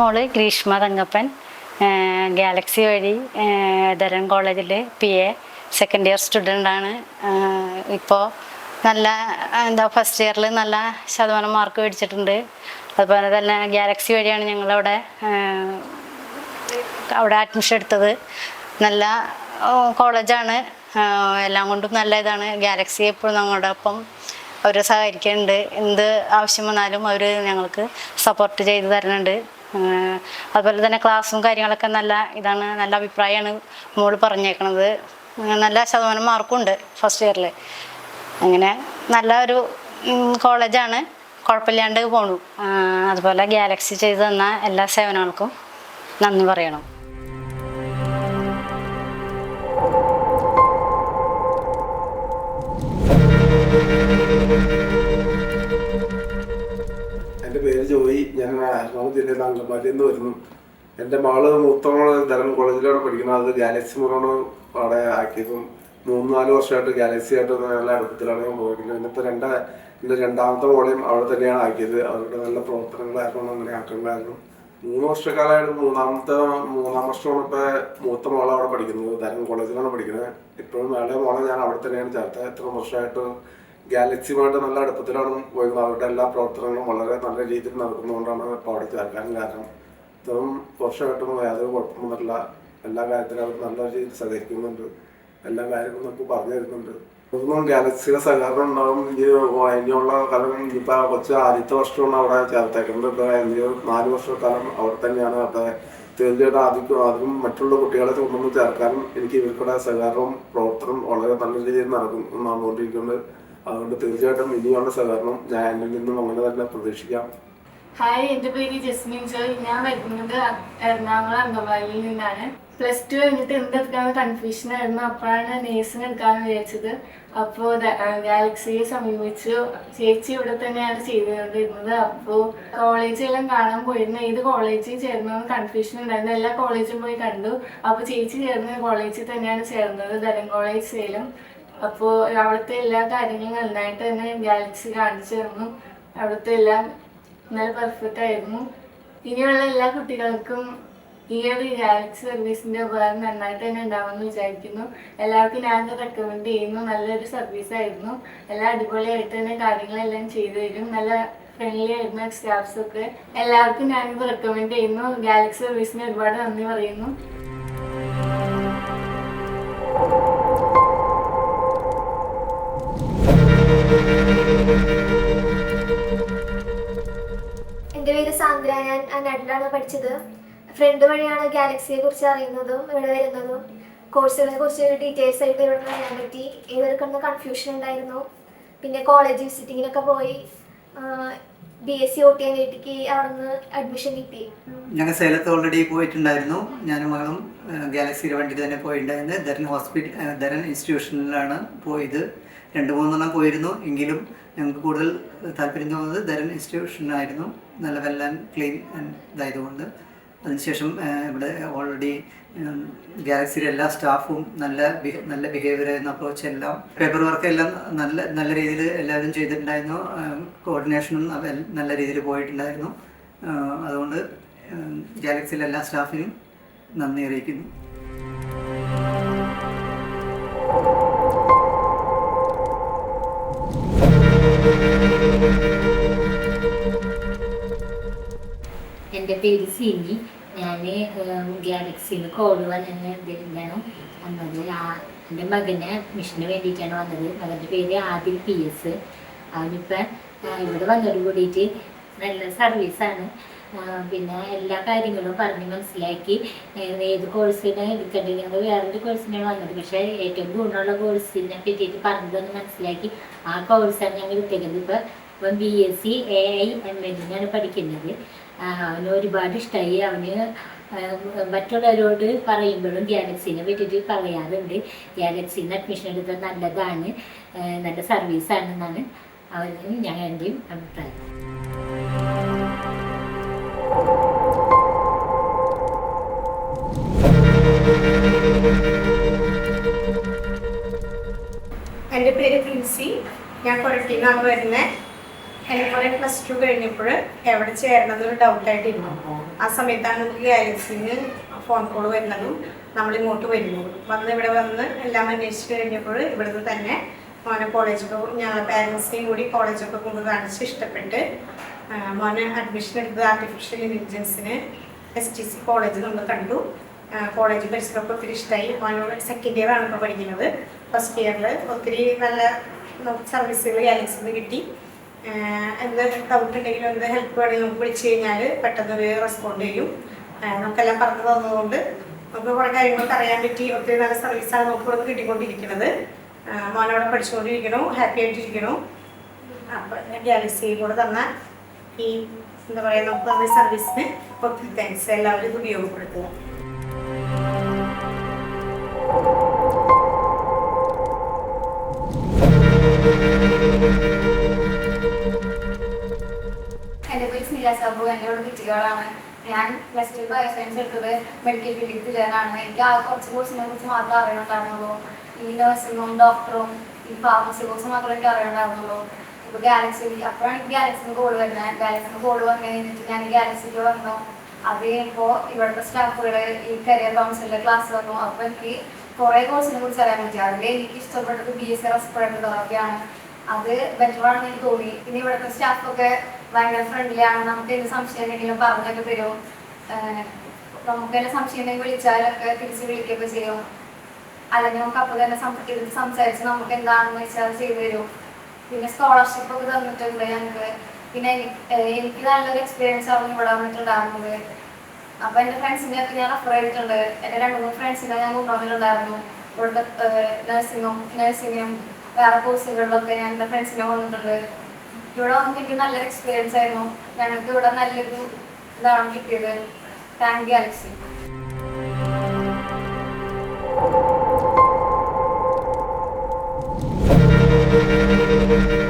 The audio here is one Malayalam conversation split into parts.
മോൾ ഗ്രീഷ്മ തങ്കപ്പൻ ഗാലക്സി വഴി ധരൻ കോളേജിൽ പി എ സെക്കൻഡ് ഇയർ സ്റ്റുഡന്റാണ് ഇപ്പോൾ നല്ല എന്താ ഫസ്റ്റ് ഇയറിൽ നല്ല ശതമാനം മാർക്ക് മേടിച്ചിട്ടുണ്ട്. അതുപോലെ തന്നെ ഗാലക്സി വഴിയാണ് ഞങ്ങളവിടെ അവിടെ അഡ്മിഷൻ എടുത്തത്. നല്ല കോളേജാണ്. എല്ലാം കൊണ്ടും നല്ല ഇതാണ്. ഗാലക്സി എപ്പോഴും ഞങ്ങളുടെ ഒപ്പം അവർ സഹകരിക്കുന്നുണ്ട് എന്ത് ആവശ്യം വന്നാലും അവർ ഞങ്ങൾക്ക് സപ്പോർട്ട് ചെയ്ത് തരുന്നുണ്ട്. അതുപോലെ തന്നെ ക്ലാസ്സും കാര്യങ്ങളൊക്കെ നല്ല ഇതാണ് നല്ല അഭിപ്രായമാണ് മോൾ പറഞ്ഞേക്കണത്. നല്ല ശതമാനം മാർക്കും ഉണ്ട് ഫസ്റ്റ് ഇയറിൽ അങ്ങനെ നല്ല ഒരു കോളേജാണ് കുഴപ്പമില്ലാണ്ട് പോണു. അതുപോലെ ഗാലക്സി ചെയ്തു തന്ന എല്ലാ സേവനങ്ങൾക്കും നന്ദി പറയണം. ജോയി ഞാൻ എറണാകുളം ജില്ലയിലെ അങ്കമാലിയിൽ നിന്ന് വരുന്നു. എന്റെ മകൾ മൂത്ത മോൾ ധരൺ കോളേജിലാണ് പഠിക്കുന്നത്. അത് ഗാലക്സി മുറാണ് അവിടെ ആക്കിയതും മൂന്ന് നാല് വർഷമായിട്ട് ഗാലക്സി ആയിട്ട് നല്ല അടുപ്പത്തിലാണ് ഞാൻ പോയിരിക്കുന്നത്. ഇന്നത്തെ രണ്ട എന്റെ രണ്ടാമത്തെ മോളെയും അവിടെ തന്നെയാണ് ആക്കിയത്. അവരുടെ നല്ല പ്രവർത്തനങ്ങളായിരുന്നു അങ്ങനെ ആക്കണ്ടായിരുന്നു മൂന്ന് വർഷക്കാലമായിട്ട് മൂന്നാമത്തെ മൂന്നാം വർഷമാണ് ഇപ്പൊ മൂത്ത മോളെ അവിടെ പഠിക്കുന്നത് ധരൺ കോളേജിലാണ് പഠിക്കുന്നത്. ഇപ്പോഴും മേളെ മോളെ ഞാൻ അവിടെ തന്നെയാണ് ചേർത്തത്. എത്ര വർഷമായിട്ട് ഗാലക്സിയുമായിട്ട് നല്ല അടുപ്പത്തിലാണ് പോയിരുന്നത് അവരുടെ എല്ലാ പ്രവർത്തനങ്ങളും വളരെ നല്ല രീതിയിൽ നടക്കുന്നതുകൊണ്ടാണ് ഇപ്പോൾ അവിടെ ചേർക്കാൻ കാരണം. ഇത്രയും വർഷമായിട്ടൊന്നും യാതൊരു കുഴപ്പമൊന്നുമില്ല എല്ലാ കാര്യത്തിലും അവർ നല്ല രീതിയിൽ സഹകരിക്കുന്നുണ്ട്. എല്ലാ കാര്യങ്ങളും നമുക്ക് പറഞ്ഞു തരുന്നുണ്ട്. ഒന്നും ഗാലക്സിയുടെ സഹകരണം ഉണ്ടാവും. ഇനി ഇനിയുള്ള കാലം ഇനിയിപ്പോൾ കുറച്ച് ആദ്യത്തെ വർഷമാണ് അവിടെ ചേർത്തേക്കുന്നത്. ഇനി നാല് വർഷക്കാലം അവിടെ തന്നെയാണ് അവിടെ തീർച്ചയായിട്ടും ആദ്യം ആദ്യം മറ്റുള്ള കുട്ടികളെ കൊണ്ടൊന്ന് ചേർക്കാനും എനിക്ക് ഇവർക്കുടെ സഹകരണവും പ്രവർത്തനം വളരെ നല്ല രീതിയിൽ നടക്കും നടന്നുകൊണ്ടിരിക്കുന്നത് അതുകൊണ്ട് തീർച്ചയായിട്ടും ഇനിയുള്ള സഹകരണം ഞാൻ എന്നിൽ നിന്നും അങ്ങനെ തന്നെ പ്രതീക്ഷിക്കാം. ഹായ് എന്റെ പേര് ജസ്മിൻ ജോയ്. ഞാൻ വരുന്നത് എറണാകുളം അങ്കമാലിയിൽ നിന്നാണ്. പ്ലസ് ടു കഴിഞ്ഞിട്ട് എന്തെടുക്കാന്ന് കൺഫ്യൂഷൻ ആയിരുന്നു. അപ്പോഴാണ് നേഴ്സിന് എടുക്കാൻ വിചാരിച്ചത്. അപ്പോൾ ഗാലക്സിയെ സമീപിച്ചു. ചേച്ചി ഇവിടെ തന്നെയാണ് ചെയ്തുകൊണ്ടിരുന്നത്. അപ്പോൾ കോളേജെല്ലാം കാണാൻ പോയിരുന്നു. ഏത് കോളേജിൽ ചേർന്നു കൺഫ്യൂഷൻ ഉണ്ടായിരുന്നു. എല്ലാ കോളേജും പോയി കണ്ടു. അപ്പോൾ ചേച്ചി ചേർന്ന കോളേജിൽ തന്നെയാണ് ചേർന്നത്. ധരം കോളേജ് സേലം അപ്പോൾ അവിടുത്തെ എല്ലാ കാര്യങ്ങളും നന്നായിട്ട് തന്നെ ഗാലക്സി കാണിച്ചു തന്നു അവിടുത്തെ എല്ലാം നല്ല പെർഫെക്റ്റ് ആയിരുന്നു. ഇനിയുള്ള എല്ലാ കുട്ടികൾക്കും ഈ ഒരു ഗാലക്സി സർവീസിന്റെ ഉപകാരം നന്നായിട്ട് തന്നെ ഉണ്ടാവുമെന്ന് വിചാരിക്കുന്നു. എല്ലാവർക്കും ഞാൻ റെക്കമെൻഡ് ചെയ്യുന്നു. നല്ലൊരു സർവീസ് ആയിരുന്നു. എല്ലാം അടിപൊളിയായിട്ട് തന്നെ കാര്യങ്ങളെല്ലാം ചെയ്തു തരും. നല്ല ഫ്രണ്ട്ലി ആയിരുന്ന സ്റ്റാഫ്സൊക്കെ എല്ലാവർക്കും ഞാനിത് റെക്കമെൻഡ് ചെയ്യുന്നു. ഗാലക്സി സർവീസിന് ഒരുപാട് നന്ദി പറയുന്നു. എന്റെ പേര് സാന്ദ്ര. ഞാൻ നാട്ടിലാണ് പഠിച്ചത്? ഫ്രണ്ട് വഴിയാണ് ഗാലക്സിയെ കുറിച്ച് അറിയുന്നതും ഇവിടെ വരുന്നതും? കോഴ്സുകളെ കുറിച്ച് ഡീറ്റെയിൽസ് ആയിട്ട് ഇവിടെ അറിയാൻ പറ്റി. ഇവർക്കൊന്ന് കൺഫ്യൂഷൻ ഉണ്ടായിരുന്നു. പിന്നെ കോളേജ് വിസിറ്റിങ്ങിനൊക്കെ പോയി. B S C O T N I അവിടെ നിന്ന് അഡ്മിഷൻ കിട്ടി. ഞങ്ങൾ സേലത്ത് ഓൾറെഡി പോയിട്ടുണ്ടായിരുന്നു. ഞാനും മകളും ഗാലക്സിയുടെ വണ്ടിയിൽ തന്നെ പോയിട്ടുണ്ടായിരുന്നു. ധരൻ ഹോസ്പിറ്റൽ ധരൻ ഇൻസ്റ്റിറ്റ്യൂഷനിലാണ് പോയത്. രണ്ട് മൂന്നെണ്ണം പോയിരുന്നു. എങ്കിലും ഞങ്ങൾക്ക് കൂടുതൽ താല്പര്യം തോന്നുന്നത് ധരൻ ഇൻസ്റ്റിറ്റ്യൂഷനായിരുന്നു നല്ല വെൽ ആൻഡ് ക്ലീൻ ഇതായതുകൊണ്ട്. അതിനുശേഷം ഇവിടെ ഓൾറെഡി ഗാലക്സിയിലെ എല്ലാ സ്റ്റാഫും നല്ല നല്ല ബിഹേവിയർ ആയിരുന്നു അപ്രോച്ച് എല്ലാം പേപ്പർ വർക്ക് എല്ലാം നല്ല നല്ല രീതിയിൽ എല്ലാവരും ചെയ്തിട്ടുണ്ടായിരുന്നു. കോർഡിനേഷനും നല്ല രീതിയിൽ പോയിട്ടുണ്ടായിരുന്നു. അതുകൊണ്ട് ഗാലക്സിയിലെ എല്ലാ സ്റ്റാഫിനും നന്ദി അറിയിക്കുന്നു. എന്റെ പേര് സിനി. ഞാൻ ഗാലക്സിന്ന് കോൾ വന്നിട്ടുണ്ടായിരുന്നു വന്നത് ആ എന്റെ മകന് അഡ്മിഷന് വേണ്ടിയിട്ടാണ് വന്നത്. മകന്റെ പേര് ആദിൽ പി എസ്. അവനിപ്പം ഇവിടെ വന്നതോട് കൂടിയിട്ട് നല്ല സർവീസാണ് പിന്നെ എല്ലാ കാര്യങ്ങളും പറഞ്ഞ് മനസ്സിലാക്കി. ഏത് കോഴ്സിനെ എടുക്കേണ്ടത് ഞങ്ങൾ വേറൊരു കോഴ്സിനാണ് വന്നത്. പക്ഷേ ഏറ്റവും ഗുണമുള്ള കോഴ്സിനെ പറ്റിയിട്ട് പറഞ്ഞതൊന്ന് മനസ്സിലാക്കി. ആ കോഴ്സാണ് ഞങ്ങൾ എടുത്തേക്കുന്നത്. ഇപ്പം ഇപ്പം B S C A I M എല്ലിനാണ് പഠിക്കുന്നത്. അവന് ഒരുപാട് ഇഷ്ടമായി അവന് മറ്റുള്ളവരോട് പറയുമ്പോഴും ഗ്യാലക്സിനെ പറ്റിയിട്ട് പറയാറുണ്ട്. ഗ്യാലക്സിന്ന് അഡ്മിഷൻ എടുത്താൽ നല്ലതാണ് നല്ല സർവീസാണെന്നാണ് അവന് ഞങ്ങളുടെയും അഭിപ്രായം. എന്റെ പേര് പ്രിൻസി. ഞാൻ കൊരട്ടിയിൽ നിന്നാണ് വരുന്നത്. കുറേ പ്ലസ് ടു കഴിഞ്ഞപ്പോൾ എവിടെ ചേരണമെന്നൊരു ഡൗട്ടായിട്ടിരുന്നു ആ സമയത്താണ് നമുക്ക് ഗാലക്സിന് ഫോൺ കോൾ വരുന്നതും നമ്മൾ ഇങ്ങോട്ട് വരുന്നതും. വന്ന് ഇവിടെ വന്ന് എല്ലാം അന്വേഷിച്ച് കഴിഞ്ഞപ്പോൾ ഇവിടുന്ന് തന്നെ മോനെ കോളേജൊക്കെ ഞങ്ങൾ പാരൻസിനെയും കൂടി കോളേജൊക്കെ കൊണ്ട് കാണിച്ച് ഇഷ്ടപ്പെട്ട് മോനെ അഡ്മിഷൻ എടുത്തത് ആർട്ടിഫിഷ്യൽ ഇന്റലിജൻസിന് എസ് ടി സി കോളേജ് നമ്മൾ കണ്ടു. കോളേജ് പരിസരമൊക്കെ ഒത്തിരി ഇഷ്ടമായി മോനോട് സെക്കൻഡ് ഇയർ ആണ് ഇപ്പോൾ പഠിക്കുന്നത്. ഫസ്റ്റ് ഇയറിൽ ഒത്തിരി നല്ല സർവീസുകൾ ഗാലക്സിന്ന് കിട്ടി. എന്ത് ഡൗട്ട് ഉണ്ടെങ്കിലും എന്ത് ഹെൽപ്പ് വേണമെങ്കിലും നമുക്ക് വിളിച്ചു കഴിഞ്ഞാൽ പെട്ടെന്ന് ഒരു റെസ്പോണ്ട് ചെയ്യും നമുക്കെല്ലാം പറഞ്ഞു തന്നതുകൊണ്ട് നമുക്ക് കുറേ കാര്യങ്ങളൊക്കെ അറിയാൻ പറ്റി. ഒത്തിരി നല്ല സർവീസാണ് നമുക്ക് ഇവിടെ കിട്ടിക്കൊണ്ടിരിക്കുന്നത്. മോനവിടെ പഠിച്ചുകൊണ്ടിരിക്കണു ഹാപ്പി ആയിട്ടിരിക്കണു അപ്പം ഗാലക്സി കൂടെ തന്ന ഈ എന്താ പറയുക നമുക്ക് തന്ന സർവീസിന് ഒത്തിരി താങ്ക്സ് എല്ലാവരും ഇത് ഉപയോഗപ്പെടുത്തുക. thank പേര് സ്മില സാബു എന്റെ കൂടെ കുട്ടികളാണ് ഞാൻ പ്ലസ് ടു ബയോ സയൻസ് എടുത്തത് മെഡിക്കൽ ഫീൽഡിൽ ചേരാനാണ് എനിക്ക് ആ കുറച്ച് കോഴ്സിനെ കുറിച്ച് മാത്രമേ അറിയണുണ്ടായിരുന്നുള്ളൂ. ഈ നഴ്സിംഗും ഡോക്ടറും ഈ ഫാർമസി കോഴ്സ് മാത്രമേ എനിക്ക് അറിയണുണ്ടായിരുന്നുള്ളൂ. ഇപ്പോൾ ഗാലക്സി അപ്പോഴാണ് എനിക്ക് ഗാലക്സിന് കോഡ് വരുന്നത്. ഗാലക്സിന് കോഡ് വന്നു കഴിഞ്ഞിട്ട് ഞാൻ ഗാലക്സിക്ക് വന്നു. അത് കഴിയുമ്പോൾ ഇവിടുത്തെ സ്റ്റാഫുകൾ ഈ കരിയർ കൗൺസിലിന്റെ ക്ലാസ് വന്നു. അപ്പോൾ എനിക്ക് കുറേ കോഴ്സിനെ കുറിച്ച് അറിയാൻ പറ്റി. അതിൽ എനിക്ക് ഇഷ്ടപ്പെട്ടത് ബി എസ് സി റെസ്പിറേറ്ററി അതൊക്കെയാണ് അത് ബെറ്റർ ആണെന്ന് എനിക്ക് തോന്നി. പിന്നെ ഇവിടുത്തെ സ്റ്റാഫൊക്കെ ഭയങ്കര ഫ്രണ്ട്ലി ആണ്. നമുക്ക് എന്ത് സംശയം ഉണ്ടെങ്കിലും പറഞ്ഞൊക്കെ തരും. നമുക്ക് തന്നെ സംശയം ഉണ്ടെങ്കിൽ വിളിച്ചാലൊക്കെ തിരിച്ച് വിളിക്കുകയൊക്കെ ചെയ്യും. അല്ലെങ്കിൽ നമുക്ക് അപ്പോൾ തന്നെ ഇരുന്ന് സംസാരിച്ച് നമുക്ക് എന്താണെന്ന് വെച്ചാൽ അത് ചെയ്തു തരും. പിന്നെ സ്കോളർഷിപ്പ് ഒക്കെ തന്നിട്ടുണ്ട് ഞങ്ങൾക്ക്. പിന്നെ എനി- എനിക്ക് നല്ലൊരു എക്സ്പീരിയൻസ് ആയിരുന്നു ഇവിടെ വന്നിട്ടുണ്ടായിരുന്നത്. അപ്പൊ എന്റെ ഫ്രണ്ട്സിനെ ഒക്കെ ഞാൻ റെഫർ ചെയ്തിട്ടുണ്ട്. എന്റെ രണ്ടു മൂന്ന് ഫ്രണ്ട്സിനെ ഞാൻ കൊണ്ടുവന്നിട്ടുണ്ടായിരുന്നു. ഇവിടുത്തെ നഴ്സിംഗും നഴ്സിംഗും വേറെ കോഴ്സുകളിലൊക്കെ ഞാൻ എന്റെ ഫ്രണ്ട്സിനെ കൊണ്ടിട്ടുണ്ട് ഇവിടെ വന്നിട്ട് എനിക്ക് നല്ലൊരു എക്സ്പീരിയൻസ് ആയിരുന്നു. ഞങ്ങൾക്ക് ഇവിടെ നല്ലൊരു ഇതാണ് കിട്ടിയത്. താങ്ക് യു അലക്സി thank പേര്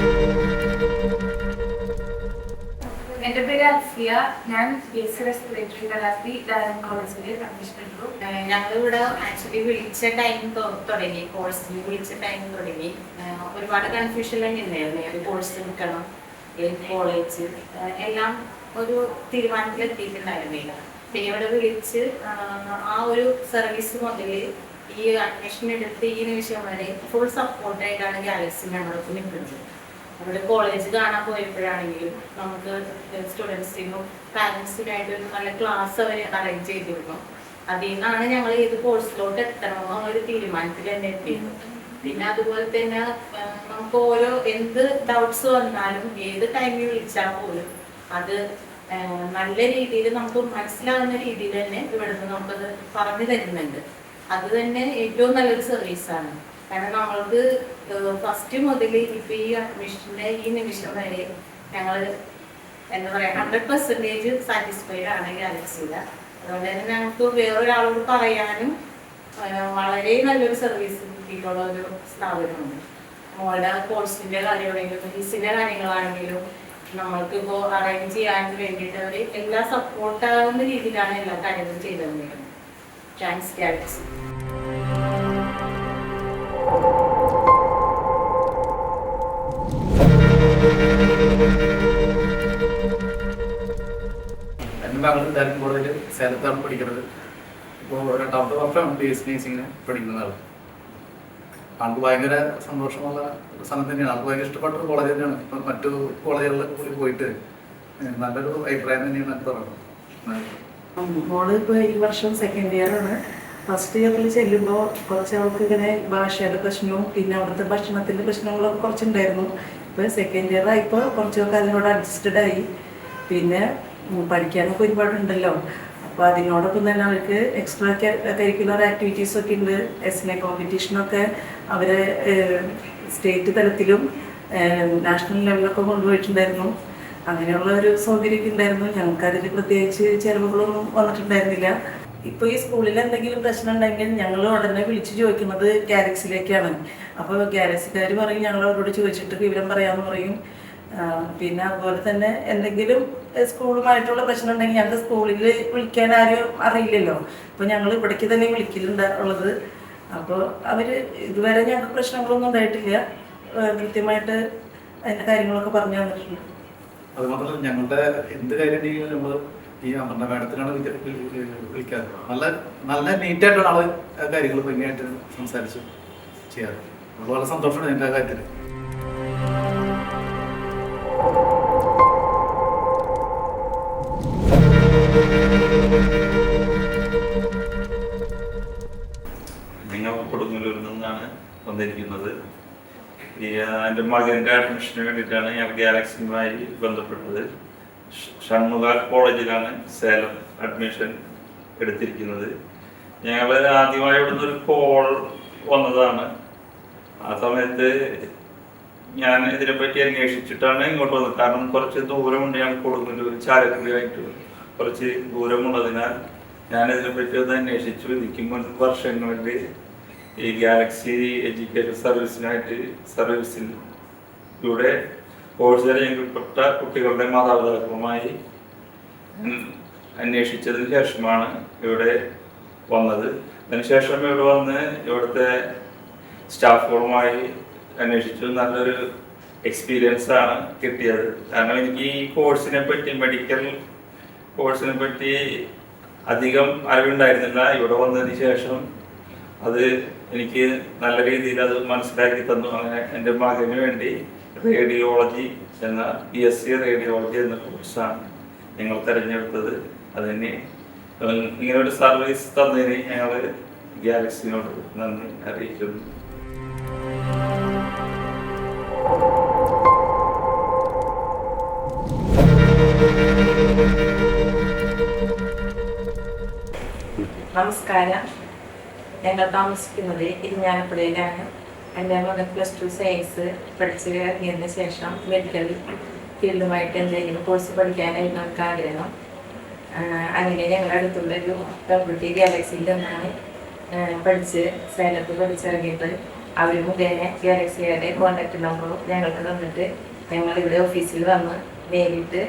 അൽഫിയ ഞാൻ B S C respiratory therapy എടുത്തു ഞങ്ങൾ ഇവിടെ ആക്ച്വലി വിളിച്ച ടൈം തുടങ്ങി കോഴ്സ് വിളിച്ച ടൈം തുടങ്ങി. ഒരുപാട് കൺഫ്യൂഷൻ തന്നെ ഉണ്ടായിരുന്നു. ഏത് കോഴ്സ് എടുക്കണം കോളേജ് എല്ലാം ഒരു തീരുമാനത്തിലെത്തിയിട്ടുണ്ടായിരുന്നില്ല. പിന്നെ ഇവിടെ വിളിച്ച് ആ ഒരു സർവീസ് മുതൽ ഈ അഡ്മിഷൻ എടുത്ത് ഈ നിമിഷം വരെ ഫുൾ സപ്പോർട്ടായിട്ടാണ് ഗാലക്സി ഞങ്ങളൊക്കെ നിൽക്കുന്നത്. അവിടെ കോളേജ് കാണാൻ പോയപ്പോഴാണെങ്കിലും നമുക്ക് സ്റ്റുഡൻസിനും പാരൻസിനായിട്ട് ഒരു നല്ല ക്ലാസ് അവർ അറേഞ്ച് ചെയ്തിരുന്നു. അതിൽ നിന്നാണ് ഞങ്ങൾ ഏത് കോഴ്സിലോട്ട് എത്തണമെന്നോ ഒരു തീരുമാനത്തിൽ തന്നെ എത്തിയത്. പിന്നെ അതുപോലെ തന്നെ നമുക്ക് ഓരോ എന്ത് ഡൗട്ട്സ് വന്നാലും ഏത് ടൈമിൽ വിളിച്ചാൽ പോലും അത് നല്ല രീതിയിൽ നമുക്ക് മനസ്സിലാകുന്ന രീതിയിൽ തന്നെ ഇവിടുന്ന് നമുക്കത് പറഞ്ഞു തരുന്നുണ്ട്. അത് തന്നെ ഏറ്റവും നല്ലൊരു സർവീസാണ് കാരണം നമ്മൾക്ക് ഫസ്റ്റ് മുതൽ ഇപ്പൊ ഈ അഡ്മിഷന്റെ ഈ നിമിഷം വരെ ഞങ്ങൾ എന്താ പറയാ ഹൺഡ്രഡ് പെർസെന്റേജ് സാറ്റിസ്ഫൈഡ് ആണ് ഗാലക്സിയിൽ അതുകൊണ്ട് തന്നെ ഞങ്ങൾക്ക് വേറൊരാളോട് പറയാനും വളരെ നല്ലൊരു സർവീസ് കിട്ടിയിട്ടുള്ള ഒരു സ്ഥാപനമാണ്. മോളുടെ കോഴ്സിന്റെ കാര്യമാണെങ്കിലും ഫീസിന്റെ കാര്യങ്ങളാണെങ്കിലും നമ്മൾക്ക് ഇപ്പോൾ അറേഞ്ച് ചെയ്യാൻ വേണ്ടിയിട്ട് അവർ എല്ലാ സപ്പോർട്ടാകുന്ന രീതിയിലാണ് എല്ലാ കാര്യങ്ങളും ചെയ്തു തന്നിരിക്കുന്നത് താങ്ക്സ് ഗാലക്സി സേലത്താണ് പഠിക്കുന്നത് ഇപ്പോൾ രണ്ടാമത്തെ വർഷമാണ് ബി എസ് നേഴ്സിങ്ങിന് പഠിക്കുന്നത് ആൾക്ക് ഭയങ്കര സന്തോഷമുള്ള സ്ഥലം തന്നെയാണ്. ആൾക്ക് ഭയങ്കര ഇഷ്ടപ്പെട്ട കോളേജ് തന്നെയാണ്. ഇപ്പം മറ്റു കോളേജുകളിൽ കൂടി പോയിട്ട് നല്ലൊരു അഭിപ്രായം തന്നെയാണ് എനിക്ക് പറയുന്നത് മോൾ ഇപ്പോൾ ഈ വർഷം സെക്കൻഡ് ഇയർ ആണ്. ഫസ്റ്റ് ഇയറിൽ ചെല്ലുമ്പോൾ കുറച്ച് അവൾക്ക് ഇങ്ങനെ ഭാഷയുടെ പ്രശ്നവും പിന്നെ അവിടുത്തെ ഭക്ഷണത്തിന്റെ പ്രശ്നങ്ങളൊക്കെ കുറച്ചുണ്ടായിരുന്നു. ഇപ്പോൾ സെക്കൻഡ് ഇയർ ആയപ്പോൾ കുറച്ചൊക്കെ അതിനോട് അഡ്ജസ്റ്റഡ് ആയി. പിന്നെ പഠിക്കാനൊക്കെ ഒരുപാടുണ്ടല്ലോ. അപ്പോൾ അതിനോടൊപ്പം തന്നെ അവർക്ക് എക്സ്ട്രാ കരിക്കുലർ ആക്ടിവിറ്റീസ് ഒക്കെ ഉണ്ട്. എസ് എൻ എ കോമ്പറ്റീഷനൊക്കെ അവരെ സ്റ്റേറ്റ് തലത്തിലും നാഷണൽ ലെവലിലൊക്കെ കൊണ്ടുപോയിട്ടുണ്ടായിരുന്നു. അങ്ങനെയുള്ള ഒരു സൗകര്യമൊക്കെ ഉണ്ടായിരുന്നു. ഞങ്ങൾക്ക് അതിൽ പ്രത്യേകിച്ച് ചിലവുകളൊന്നും വന്നിട്ടുണ്ടായിരുന്നില്ല. ഇപ്പോൾ ഈ സ്കൂളിൽ എന്തെങ്കിലും പ്രശ്നം ഉണ്ടെങ്കിൽ ഞങ്ങൾ ഉടനെ വിളിച്ച് ചോദിക്കുന്നത് ഗാലക്സിയിലേക്കാണ് അപ്പോൾ ഗാലക്സിക്കാർ പറയും ഞങ്ങൾ അവരോട് ചോദിച്ചിട്ട് വിവരം പറയാമെന്ന് പറയും. പിന്നെ അതുപോലെ തന്നെ എന്തെങ്കിലും സ്കൂളുമായിട്ടുള്ള പ്രശ്നം ഉണ്ടെങ്കിൽ ഞങ്ങൾക്ക് സ്കൂളിൽ വിളിക്കാൻ ആരും അറിയില്ലല്ലോ. അപ്പോൾ ഞങ്ങൾ ഇവിടേക്ക് തന്നെ വിളിക്കലുണ്ട് ഉള്ളത്. അപ്പോൾ അവർ ഇതുവരെ ഞങ്ങൾക്ക് പ്രശ്നങ്ങളൊന്നും ഉണ്ടായിട്ടില്ല. കൃത്യമായിട്ട് അതിന്റെ കാര്യങ്ങളൊക്കെ പറഞ്ഞു തന്നിട്ടുണ്ട്. അതുമാത്രമല്ല ഞങ്ങളുടെ എന്ത് കാര്യം നമ്മൾ ഈ അമർന്ന മാഡത്തിനാണ് വിളിക്ക- വിളി- വിളി- വിളിക്കാറ്. നല്ല നല്ല നീറ്റായിട്ടാണ് ആൾ കാര്യങ്ങൾ ഭംഗിയായിട്ട് സംസാരിച്ച് ചെയ്യാറ്. വളരെ സന്തോഷമാണ് എന്റെ കാര്യത്തിൽ വന്നിരിക്കുന്നത്. എന്റെ മകന്റെ അഡ്മിഷന് വേണ്ടിയിട്ടാണ് ഞാൻ ഗാലക്സിയുമായി ബന്ധപ്പെട്ടത്. ഷൺമുഖ കോളേജിലാണ് സേലം അഡ്മിഷൻ എടുത്തിരിക്കുന്നത്. ഞങ്ങൾ ആദ്യമായി ഇവിടുന്ന് ഒരു കോൾ വന്നതാണ്. ആ സമയത്ത് ഞാൻ ഇതിനെപ്പറ്റി അന്വേഷിച്ചിട്ടാണ് ഇങ്ങോട്ട് വന്നത്. കാരണം കുറച്ച് ദൂരമുണ്ട് ഞാൻ കൊടുങ്ങല്ലൂർ ചാലക്കുടിയായിട്ട് കുറച്ച് ദൂരമുള്ളതിനാൽ ഞാൻ ഇതിനെപ്പറ്റി ഒന്ന് അന്വേഷിച്ചു. നിൽക്കുമ്പോൾ വർഷങ്ങളിൽ ഈ ഗാലക്സി എഡ്യൂക്കേഷൻ സർവീസിനായിട്ട് സർവീസിലൂടെ കോഴ്സ് തിരഞ്ഞെടുക്കപ്പെട്ട കുട്ടികളുടെ മാതാപിതാക്കളുമായി അന്വേഷിച്ചതിന് ശേഷമാണ് ഇവിടെ വന്നത്. അതിനുശേഷം ഇവിടെ വന്ന് ഇവിടുത്തെ സ്റ്റാഫുകളുമായി അന്വേഷിച്ചു. നല്ലൊരു എക്സ്പീരിയൻസ് ആണ് കിട്ടിയത്. കാരണം എനിക്ക് ഈ കോഴ്സിനെ പറ്റി മെഡിക്കൽ കോഴ്സിനെ പറ്റി അധികം അറിവുണ്ടായിരുന്നില്ല. ഇവിടെ വന്നതിന് ശേഷം അത് എനിക്ക് നല്ല രീതിയിൽ അത് മനസ്സിലാക്കി തന്നു. അങ്ങനെ എന്റെ മകന് വേണ്ടി റേഡിയോളജി എന്ന ബി എസ് സി റേഡിയോളജി എന്ന കോഴ്സാണ് ഞങ്ങൾ തിരഞ്ഞെടുത്തത്. അതിന് ഇങ്ങനെ ഒരു സർവീസ് തന്നതിന് ഞങ്ങൾ ഗാലക്സിനോട് നന്ദി അറിയിക്കുന്നു. നമസ്കാരം. ഞങ്ങൾ താമസിക്കുന്നത് ഇരിഞ്ഞാലക്കുടയിലാണ് എന്റെ മകൻ പ്ലസ് ടു സയൻസ് പഠിച്ച് ഇറങ്ങിയതിന് ശേഷം മെഡിക്കൽ ഫീൽഡുമായിട്ട് എന്തെങ്കിലും കോഴ്സ് പഠിക്കാനായിരുന്നു നമുക്ക് ആഗ്രഹം. അങ്ങനെ ഞങ്ങളുടെ അടുത്തുള്ളൊരു പെൺകുട്ടി ഗാലക്സിയിൽ നിന്നാണ് പഠിച്ച് സേലത്ത് പഠിച്ചിറങ്ങിയത്. അവർ മുഖേന ഗാലക്സിയുടെ കോൺടാക്ട് നമ്പറും ഞങ്ങൾക്ക് തന്നിട്ട് ഞങ്ങൾ ഇവിടെ ഓഫീസിൽ വന്ന് നേരിട്ട്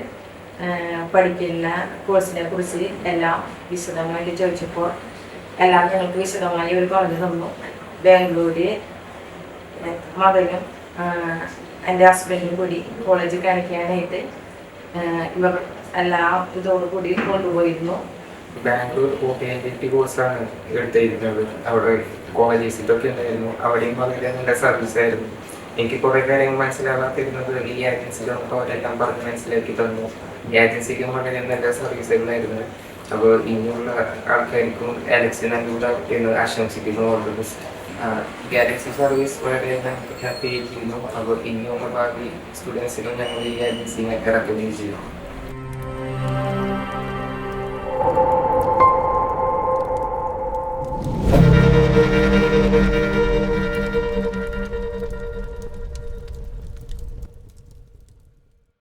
പഠിക്കുന്ന കോഴ്സിനെ കുറിച്ച് എല്ലാം വിശദമായിട്ട് ചോദിച്ചപ്പോൾ എല്ലാം ഞങ്ങൾക്ക് വിശദമായി ഒരു പറഞ്ഞു തന്നു. ബാംഗ്ലൂര് മകനും എന്റെ ഹസ്ബൻഡും കൂടി കോളേജിൽ കാണിക്കാനായിട്ട് ഇവർ എല്ലാം ഇതോടുകൂടി കൊണ്ടുപോയിരുന്നു. ബാംഗ്ലൂർ സർവീസ് ആയിരുന്നു. എനിക്ക് കുറേ ഈ ഏജൻസിയിൽ അവരെല്ലാം പറഞ്ഞ് മനസ്സിലാക്കി തന്നു. ഏജൻസിക്കും വളരെ നല്ല സർവീസുകളായിരുന്നു അപ്പോൾ ഇനിയുള്ള ആൾക്കാർക്കും അലക്സി നല്ലൂടാവട്ടെ എന്ന് ആശംസിക്കുന്നു ഓൾ ഗാലക്സി സർവീസ് വളരെ ഹാപ്പി ആയിരിക്കുന്നു. അപ്പോൾ ഇനിയുള്ള ഭാവി സ്റ്റുഡൻസിനും ഞങ്ങൾ ഈ ഏജൻസിനെ റെക്കമെൻഡ് ചെയ്യും